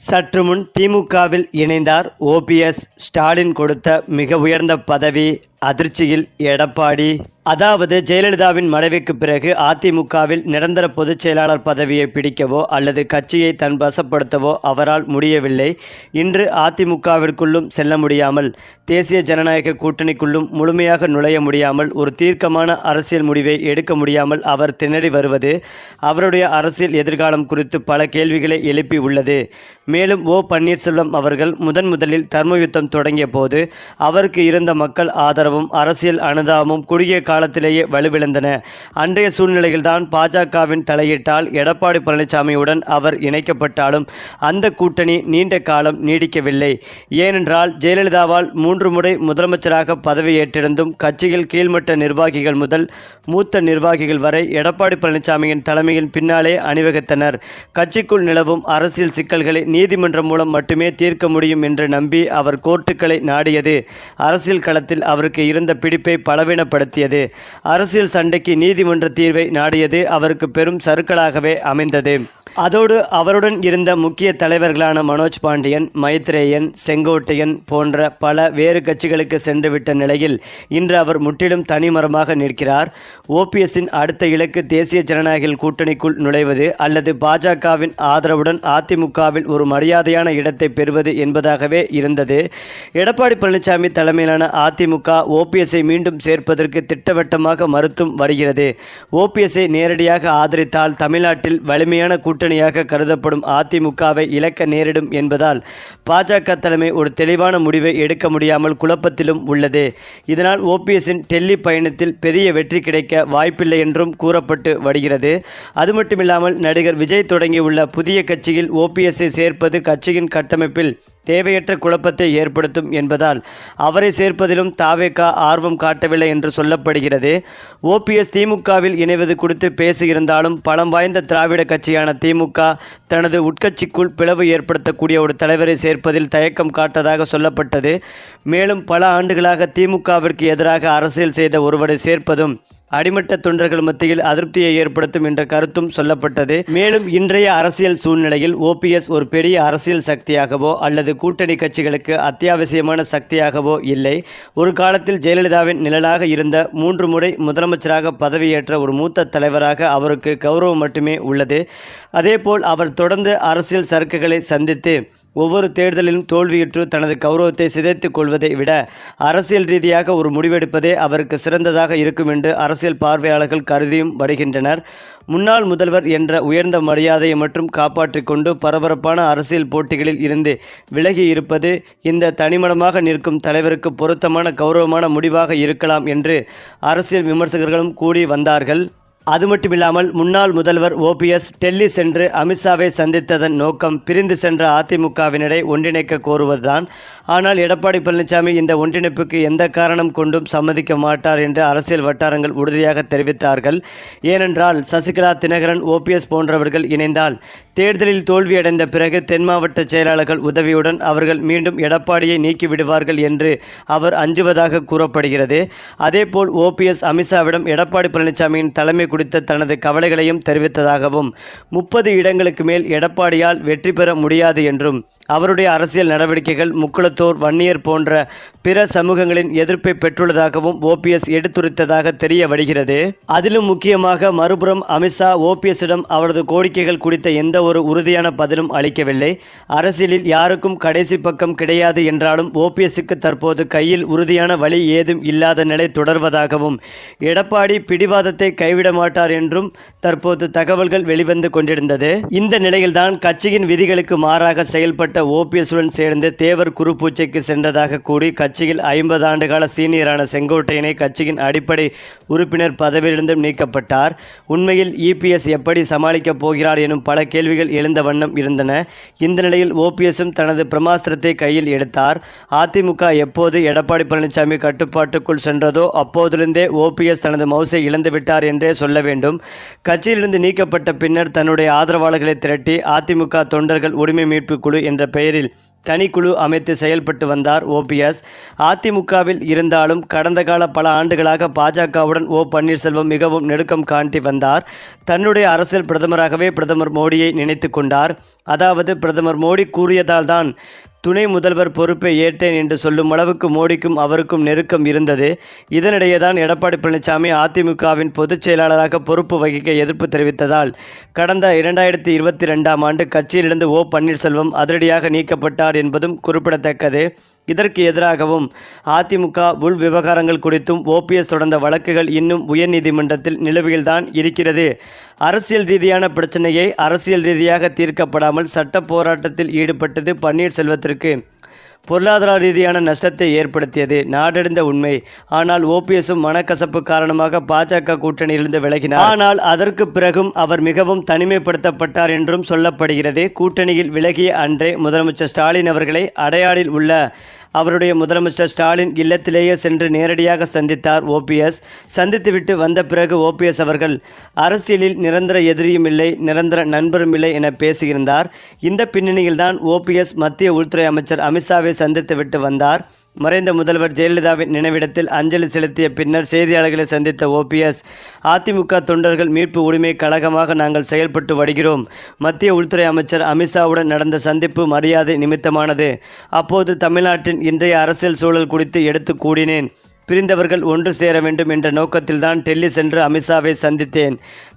சற்று முன் திமுகவில் இணைந்தார் ஓபிஎஸ் ஸ்டாலின் கொடுத்த மிக உயர்ந்த பதவி அதிர்ச்சியில் எடப்பாடி. அதாவது ஜெயலலிதாவின் மறைவுக்கு பிறகு அதிமுகவில் நிரந்தர பொதுச் செயலாளர் பதவியை பிடிக்கவோ அல்லது கட்சியை தன் வசப்படுத்தவோ அவரால் முடியவில்லை. இன்று அதிமுகவிற்குள்ளும் செல்ல முடியாமல் தேசிய ஜனநாயக கூட்டணிக்குள்ளும் முழுமையாக நுழைய முடியாமல் ஒரு தீர்க்கமான அரசியல் முடிவை எடுக்க முடியாமல் அவர் திணறி வருவது அவருடைய அரசியல் எதிர்காலம் குறித்து பல கேள்விகளை எழுப்பி உள்ளது. மேலும் ஓ. பன்னீர்செல்வம் அவர்கள் முதன் முதலில் தர்மயுத்தம் தொடங்கிய போது அவருக்கு இருந்த மக்கள் ஆதரவு ஆதரவும் அரசியல் அனுதாபமும் குறுகிய காலத்திலேயே வலுவிழந்தன. அன்றைய சூழ்நிலையில்தான் பாஜகவின் தலையிட்டால் எடப்பாடி பழனிசாமியுடன் அவர் இணைக்கப்பட்டாலும் அந்த கூட்டணி நீண்ட காலம் நீடிக்கவில்லை. ஏனென்றால் ஜெயலலிதாவால் மூன்று முறை முதலமைச்சராக பதவியேற்றிருந்தும் கட்சியில் கீழ்மட்ட நிர்வாகிகள் முதல் மூத்த நிர்வாகிகள் வரை எடப்பாடி பழனிசாமியின் தலைமையின் பின்னாலே அணிவகுத்தனர். கட்சிக்குள் நிலவும் அரசியல் சிக்கல்களை நீதிமன்றம் மூலம் மட்டுமே தீர்க்க முடியும் என்று நம்பி அவர் கோர்ட்டுகளை நாடியது. அரசியல் களத்தில் அவருக்கு இருந்த பிடிப்பை பலவீனப்படுத்தியது. அரசியல் சண்டைக்கு நீதிமன்ற தீர்வை நாடியது அவருக்கு பெரும் சறுக்கலாகவே அமைந்தது. அதோடு அவருடன் இருந்த முக்கிய தலைவர்களான மனோஜ் பாண்டியன் மைத்ரேயன் செங்கோட்டையன் போன்ற பல வேறு கட்சிகளுக்கு சென்றுவிட்ட நிலையில் இன்று அவர் முற்றிலும் தனிமரமாக நிற்கிறார். ஓபிஎஸ்ஸின் அடுத்த இலக்கு தேசிய ஜனநாயக கூட்டணிக்குள் நுழைவது அல்லது பாஜகவின் ஆதரவுடன் அதிமுகவில் ஒரு மரியாதையான இடத்தை பெறுவது என்பதாகவே இருந்தது. எடப்பாடி பழனிசாமி தலைமையிலான அதிமுக ஓபிஎஸ்ஐ மீண்டும் சேர்ப்பதற்கு திட்டவட்டமாக மறுத்தும் வருகிறது. ஓபிஎஸ்ஐ நேரடியாக ஆதரித்தால் தமிழ்நாட்டில் வலிமையான கூட்டணியாக கருதப்படும் அதிமுகவை இழக்க நேரிடும் என்பதால் பாஜக தலைமை ஒரு தெளிவான முடிவை எடுக்க முடியாமல் குழப்பத்திலும் உள்ளது. இதனால் ஓபிஎஸ்ஸின் டெல்லி பயணத்தில் பெரிய வெற்றி கிடைக்க வாய்ப்பில்லை என்றும் கூறப்பட்டு வருகிறது. அது மட்டுமில்லாமல் நடிகர் விஜய் தொடங்கியுள்ள புதிய கட்சியில் ஓபிஎஸ்ஐ சேர்ப்பது கட்சியின் கட்டமைப்பில் தேவையற்ற குழப்பத்தை ஏற்படுத்தும் என்பதால் அவரை சேர்ப்பதிலும் தாவே தாவேகா ஆர்வம் காட்டவில்லை என்று சொல்லப்படுகிறது. ஓபிஎஸ் திமுகவில் இணைவது குறித்து பேசியிருந்தாலும் பலம் வாய்ந்த திராவிட கட்சியான திமுக தனது உட்கட்சிக்குள் பிளவு ஏற்படுத்தக்கூடிய ஒரு தலைவரை சேர்ப்பதில் தயக்கம் காட்டதாக சொல்லப்பட்டது. மேலும் பல ஆண்டுகளாக திமுகவிற்கு எதிராக அரசியல் செய்த ஒருவரை சேர்ப்பதும் அடிமட்ட தொண்டர்கள் மத்தியில் அதிருப்தியை ஏற்படுத்தும் என்ற கருத்தும் சொல்லப்பட்டது. மேலும் இன்றைய அரசியல் சூழ்நிலையில் ஓபிஎஸ் ஒரு பெரிய அரசியல் சக்தியாகவோ அல்லது கூட்டணி கட்சிகளுக்கு அத்தியாவசியமான சக்தியாகவோ இல்லை. ஒரு காலத்தில் ஜெயலலிதாவின் நிழலாக இருந்த மூன்று முறை முதலமைச்சராக பதவியேற்ற ஒரு மூத்த தலைவராக அவருக்கு கௌரவம் மட்டுமே உள்ளது. அதேபோல் அவர் தொடர்ந்து அரசியல் சறுக்குகளை சந்தித்து ஒவ்வொரு தேர்தலிலும் தோல்வியுற்று தனது கௌரவத்தை சிதைத்துக் கொள்வதை விட அரசியல் ரீதியாக ஒரு முடிவெடுப்பதே அவருக்கு சிறந்ததாக இருக்கும் என்று அரசியல் பார்வையாளர்கள் கருதியும் வருகின்றனர். முன்னாள் முதல்வர் என்ற உயர்ந்த மரியாதையை மட்டும் காப்பாற்றிக் கொண்டு பரபரப்பான அரசியல் போட்டிகளில் இருந்து விலகி இருப்பது இந்த தனிமடமாக நிற்கும் தலைவருக்கு பொருத்தமான கௌரவமான முடிவாக இருக்கலாம் என்று அரசியல் விமர்சகர்களும் கூடி வந்தார்கள். அது மட்டுமில்லாமல் முன்னாள் முதல்வர் ஓபிஎஸ் டெல்லி சென்று அமித்ஷாவை சந்தித்ததன் நோக்கம் பிரிந்து சென்ற அதிமுகவினரை ஒன்றிணைக்க கோருவதுதான். ஆனால் எடப்பாடி பழனிசாமி இந்த ஒன்றிணைப்புக்கு எந்த காரணம் கொண்டும் சம்மதிக்க மாட்டார் என்று அரசியல் வட்டாரங்கள் உறுதியாக தெரிவித்தார்கள். ஏனென்றால் சசிகலா தினகரன் ஓபிஎஸ் போன்றவர்கள் இணைந்தால் தேர்தலில் தோல்வியடைந்த பிறகு தென் மாவட்ட செயலாளர்கள் உதவியுடன் அவர்கள் மீண்டும் எடப்பாடியை நீக்கிவிடுவார்கள் என்று அவர் அஞ்சுவதாக கூறப்படுகிறது. அதேபோல் ஓபிஎஸ் அமித்ஷாவிடம் எடப்பாடி பழனிசாமியின் தலைமை குறித்த தனது கவலைகளையும் தெரிவித்ததாகவும் முப்பது இடங்களுக்கு மேல் எடப்பாடியால் வெற்றி பெற முடியாது என்றும் அவருடைய அரசியல் நடவடிக்கைகள் முக்குளத்தோர் வன்னியர் போன்ற பிற சமூகங்களின் எதிர்ப்பை பெற்றுள்ளதாகவும் ஓபிஎஸ் எடுத்துரைத்ததாக தெரிய வருகிறது அதிலும் முக்கியமாக மறுபுறம் அமித்ஷா ஓபிஎஸ்ஸிடம் அவரது கோரிக்கைகள் குறித்த எந்த ஒரு உறுதியான பதிலும் அளிக்கவில்லை. அரசியலில் யாருக்கும் கடைசி பக்கம் கிடையாது என்றாலும் ஓபிஎஸ்ஸுக்கு தற்போது கையில் உறுதியான வழி ஏதும் இல்லாத நிலை தொடர்வதாகவும் எடப்பாடி பிடிவாதத்தை கைவிட மாட்டார் என்றும் தற்போது தகவல்கள் வெளிவந்து கொண்டிருந்தது. இந்த நிலையில்தான் கட்சியின் விதிகளுக்கு மாறாக செயல்பட்டு ஓபிஎஸ்ஸுடன் சேர்ந்து தேவர் குருபூச்சைக்கு சென்றதாக கூறி கட்சியில் ஐம்பது ஆண்டுகால சீனியரான செங்கோட்டையனை கட்சியின் அடிப்படை உறுப்பினர் பதவியிலிருந்தும் நீக்கப்பட்டார். உண்மையில் இபிஎஸ் எப்படி சமாளிக்கப் போகிறார் எனும் பல கேள்விகள் எழுந்த வண்ணம் இருந்தன. இந்த நிலையில் ஓபிஎஸும் தனது பிரமாஸ்திரத்தை கையில் எடுத்தார். அதிமுக எப்போது எடப்பாடி பழனிசாமி கட்டுப்பாட்டுக்குள் சென்றதோ அப்போதிருந்தே ஓபிஎஸ் தனது மவுசை இழந்துவிட்டார் என்றே சொல்ல வேண்டும். கட்சியிலிருந்து நீக்கப்பட்ட பின்னர் தன்னுடைய ஆதரவாளர்களை திரட்டி அதிமுக தொண்டர்கள் உரிமை மீட்பு குழு என்ற பெயரில் தனிக்குழு அமைத்து செயல்பட்டு வந்தார் ஓபிஎஸ் அதிமுகவில் இருந்தாலும் கடந்த கால பல ஆண்டுகளாக பாஜகவுடன் ஓ பன்னீர்செல்வம் மிகவும் நெருக்கம் காட்டி வந்தார். தன்னுடைய அரசியல் பிரதமராகவே பிரதமர் மோடியை நினைத்து கொண்டார். அதாவது பிரதமர் மோடி கூறியதால் தான் துணை முதல்வர் பொறுப்பை ஏற்றேன் என்று சொல்லும் அளவுக்கு மோடிக்கும் அவருக்கும் நெருக்கம் இருந்தது. இதனிடையே தான் எடப்பாடி பழனிசாமி அதிமுகவின் பொதுச் செயலாளராக பொறுப்பு வகிக்க எதிர்ப்பு தெரிவித்ததால் கடந்த இரண்டாயிரத்தி இருபத்தி ரெண்டாம் ஆண்டு கட்சியிலிருந்து ஓ பன்னீர்செல்வம் அதிரடியாக நீக்கப்பட்டார் என்பதும் குறிப்பிடத்தக்கது. இதற்கு எதிராகவும் அதிமுக உள் விவகாரங்கள் குறித்தும் ஓபிஎஸ் தொடர்ந்த வழக்குகள் இன்னும் உயர்நீதிமன்றத்தில் நிலுவையில்தான் இருக்கிறது. அரசியல் ரீதியான பிரச்சனையை அரசியல் ரீதியாக தீர்க்கப்படாமல் சட்ட போராட்டத்தில் ஈடுபட்டது பன்னீர்செல்வத்திற்கு. பொருளாதார ரீதியான நஷ்டத்தை ஏற்படுத்தியது. நாடறிந்த உண்மை. ஆனால் ஓபிஎஸும் மனக்கசப்பு காரணமாக பாஜக கூட்டணியிலிருந்து விலகினார். ஆனால் அதற்கு பிறகும் அவர் மிகவும் தனிமைப்படுத்தப்பட்டார் என்றும் சொல்லப்படுகிறது. கூட்டணியில் விலகிய அன்றே முதலமைச்சர் ஸ்டாலின் அவர்களை அடையாளில் உள்ள அவருடைய முதலமைச்சர் ஸ்டாலின் இல்லத்திலேயே சென்று நேரடியாக சந்தித்தார் ஓபிஎஸ் சந்தித்துவிட்டு வந்த பிறகு ஓபிஎஸ் அவர்கள் அரசியலில் நிரந்தர எதிரியும் இல்லை நிரந்தர நண்பரும் இல்லை என பேசியிருந்தார். இந்த பின்னணியில்தான் ஓபிஎஸ் மத்திய உள்துறை அமைச்சர் அமித்ஷாவை சந்தித்துவிட்டு வந்தார். மறைந்த முதல்வர் ஜெயலலிதாவின் நினைவிடத்தில் அஞ்சலி செலுத்திய பின்னர் செய்தியாளர்களை சந்தித்த ஓபிஎஸ் அதிமுக தொண்டர்கள் மீட்பு உரிமை கழகமாக நாங்கள் செயல்பட்டு வருகிறோம். மத்திய உள்துறை அமைச்சர் அமித்ஷாவுடன் நடந்த சந்திப்பு மரியாதை நிமித்தமானது. அப்போது தமிழ்நாட்டின் இன்றைய அரசியல் சூழல் குறித்து எடுத்து கூடினேன் பிரிந்தவர்கள் ஒன்று சேர வேண்டும் என்ற நோக்கத்தில்தான் டெல்லி சென்று அமித்ஷாவை சந்தித்தேன்.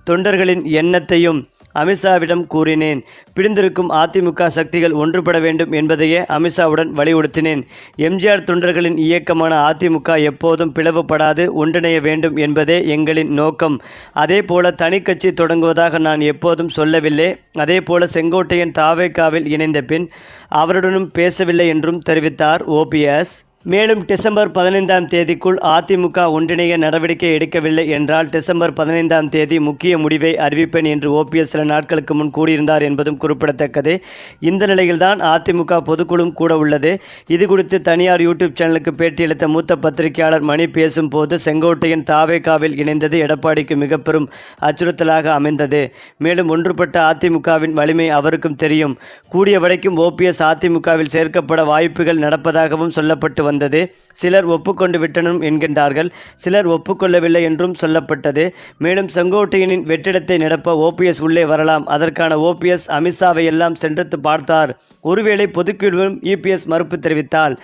தொண்டர்களின் எண்ணத்தையும் அமித்ஷாவிடம் கூறினேன். பிடிந்திருக்கும் அதிமுக சக்திகள் ஒன்றுபட வேண்டும் என்பதையே அமித்ஷாவுடன் வலியுறுத்தினேன். எம்ஜிஆர் தொண்டர்களின் இயக்கமான அதிமுக எப்போதும் பிளவுபடாது ஒன்றிணைய வேண்டும் என்பதே எங்களின் நோக்கம். அதே போல தனி கட்சி தொடங்குவதாக நான் எப்போதும் சொல்லவில்லை. அதே போல செங்கோட்டையன் தாவேக்காவில் இணைந்த பின் அவருடனும் பேசவில்லை என்றும் தெரிவித்தார் ஓபிஎஸ் மேலும் டிசம்பர் பதினைந்தாம் தேதிக்குள் அதிமுக ஒன்றிணைய நடவடிக்கை எடுக்கவில்லை என்றால் டிசம்பர் பதினைந்தாம் தேதி முக்கிய முடிவை அறிவிப்பேன் என்று ஓபிஎஸ் சில நாட்களுக்கு முன் கூறியிருந்தார் என்பதும் குறிப்பிடத்தக்கது. இந்த நிலையில்தான் அதிமுக பொதுக்குழுவும் கூட உள்ளது. இது குறித்து தனியார் யூடியூப் சேனலுக்கு பேட்டியளித்த மூத்த பத்திரிகையாளர் மணி பேசும்போது செங்கோட்டையன் தாவேகாவில் இணைந்தது எடப்பாடிக்கு மிக பெரும் அச்சுறுத்தலாக அமைந்தது. மேலும் ஒன்றுபட்ட அதிமுகவின் வலிமை அவருக்கும் தெரியும். கூடிய வரைக்கும் ஓபிஎஸ் அதிமுகவில் சேர்க்கப்பட வாய்ப்புகள் நடப்பதாகவும் சொல்லப்பட்டு வந்தது. சிலர் ஒப்புக்கொண்டு விட்டனும் என்கின்றார்கள். சிலர் ஒப்புக்கொள்ளவில்லை என்றும் சொல்லப்பட்டது. மேலும் செங்கோட்டையனின் வெற்றிடத்தை நிரப்ப ஓபிஎஸ் உள்ளே வரலாம். அதற்கான ஓபிஎஸ் அமித்ஷாவை எல்லாம் சென்று பார்த்தார். ஒருவேளை பொதுக்குழுவும் இபிஎஸ் மறுப்பு தெரிவித்தால்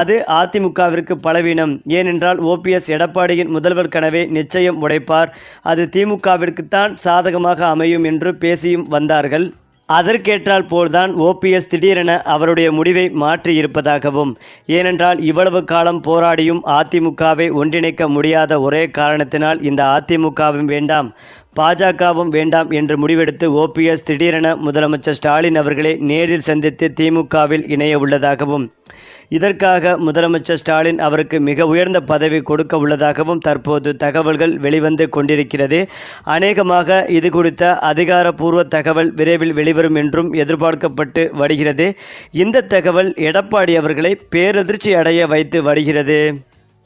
அது அதிமுகவிற்கு பலவீனம். ஏனென்றால் ஓபிஎஸ் எடப்பாடியின் முதல்வர் கனவை நிச்சயம் உடைப்பார். அது திமுகவிற்குத்தான் சாதகமாக அமையும் என்று பேசியும் வந்தார்கள். அதற்கேற்றால் போல்தான் ஓபிஎஸ் திடீரென அவருடைய முடிவை மாற்றி இருப்பதாகவும் ஏனென்றால் இவ்வளவு காலம் போராடியும் அதிமுகவை ஒன்றிணைக்க முடியாத ஒரே காரணத்தினால் இந்த அதிமுகவும் வேண்டாம் பாஜகவும் வேண்டாம் என்று முடிவெடுத்து ஓபிஎஸ் திடீரென முதலமைச்சர் ஸ்டாலின் அவர்களை நேரில் சந்தித்து திமுகவில் இணைய உள்ளதாகவும் இதற்காக முதலமைச்சர் ஸ்டாலின் அவருக்கு மிக உயர்ந்த பதவி கொடுக்க உள்ளதாகவும் தற்போது தகவல்கள் வெளிவந்து கொண்டிருக்கிறது. அநேகமாக இது குறித்த அதிகாரப்பூர்வ தகவல் விரைவில் வெளிவரும் என்றும் எதிர்பார்க்கப்பட்டு வருகிறது. இந்த தகவல் எடப்பாடி அவர்களை பேரதிர்ச்சி அடைய வைத்து வருகிறது.